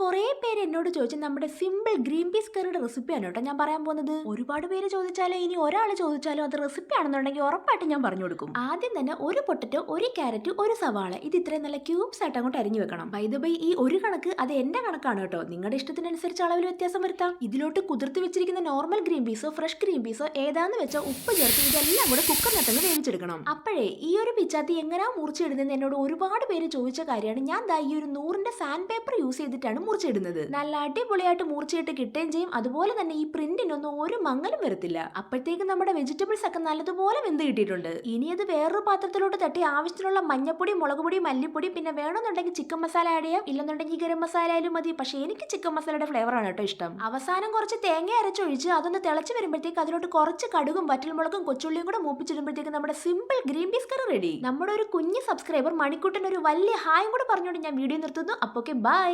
കുറേ പേര് എന്നോട് ചോദിച്ച നമ്മുടെ സിമ്പിൾ ഗ്രീൻ പീസ് കറിയുടെ റെസിപ്പിയാണ് കേട്ടോ ഞാൻ പറയാൻ പോകുന്നത്. ഒരുപാട് പേര് ചോദിച്ചാലോ ഇനി ഒരാൾ ചോദിച്ചാലോ അത് റെസിപ്പി ആണെന്നുണ്ടെങ്കിൽ ഉറപ്പായിട്ട് ഞാൻ പറഞ്ഞു കൊടുക്കും. ആദ്യം തന്നെ ഒരു പൊട്ടറ്റോ ഒരു ക്യാരറ്റ് ഒരു സവാള. ഇത് ഇത്രയും നല്ല ക്യൂബ്സ് ആയിട്ട് അങ്ങോട്ട് അരിഞ്ഞു വെക്കണം. ബൈ ബൈ ഈ ഒരു കണക്ക് അത് എന്റെ കണക്കാണ് കേട്ടോ. നിങ്ങളുടെ ഇഷ്ടത്തിനനുസരിച്ച് അളവിൽ വ്യത്യാസം വരുത്താം. ഇതിലോട്ട് കുതിർത്ത് വെച്ചിരിക്കുന്ന നോർമൽ ഗ്രീൻ പീസോ ഫ്രഷ് ഗ്രീൻ പീസോ ഏതാന്ന് വെച്ചാൽ ഉപ്പ് ചേർത്ത് ഇതെല്ലാം കൂടെ കുക്കറിനകത്തങ്ങ് വേവിച്ചെടുക്കണം. അപ്പോഴേ ഈ ഒരു പിച്ചാത്തി എങ്ങനെയാ മുറിച്ചിടുന്നതെന്ന് എന്നോട് ഒരുപാട് പേര് ചോദിച്ച കാര്യമാണ്. ഞാൻ ദാ ഈ ഒരു നൂറിന്റെ സാൻഡ് പേപ്പർ യൂസ് ചെയ്തിട്ടാണ് മുറിച്ചിടുന്നത് നല്ല അടിപൊളിയായിട്ട് മൂർച്ചയിട്ട് കിട്ടുകയും ചെയ്യും. അതുപോലെ തന്നെ ഈ പ്രിന്റിനൊന്നും ഒരു മങ്ങലും വരത്തില്ല. അപ്പോഴത്തേക്ക് നമ്മുടെ വെജിറ്റബിൾസ് ഒക്കെ നല്ലതുപോലെ വെന്ത് കിട്ടിയിട്ടുണ്ട്. ഇനി അത് വേറൊരു പാത്രത്തിലോട്ട് തട്ടി ആവശ്യത്തിനുള്ള മഞ്ഞപ്പൊടി മുളക് പൊടി മല്ലിപ്പൊടി പിന്നെ വേണമെന്നുണ്ടെങ്കിൽ ചിക്കൻ മസാല ആഡ് ചെയ്യാം. ഇല്ലെന്നുണ്ടെങ്കിൽ ഗരം മസാല ആയാലും മതി. പക്ഷെ എനിക്ക് ചിക്കൻ മസാലയുടെ ഫ്ലേവർ ആണ് കേട്ടോ ഇഷ്ടം. അവസാനം കുറച്ച് തേങ്ങ അരച്ചൊഴിച്ച് അതൊന്ന് തിളച്ച് വരുമ്പോഴത്തേക്ക് അതിലോട്ട് കുറച്ച് കടുകും വറ്റൽമുളകും കൊച്ചുള്ളിയും കൂടെ മൂപ്പിച്ചിടുമ്പോഴത്തേക്ക് നമ്മുടെ simple green peas curry ready നമ്മുടെ ഒരു കുഞ്ഞ് സബ്സ്ക്രൈബർ മണിക്കൂട്ടൻ ഒരു വലിയ ഹായും കൂടെ പറഞ്ഞുകൊണ്ട് ഞാൻ വീഡിയോ നിർത്തുന്നു. അപ്പോൾ ഓക്കെ ബൈ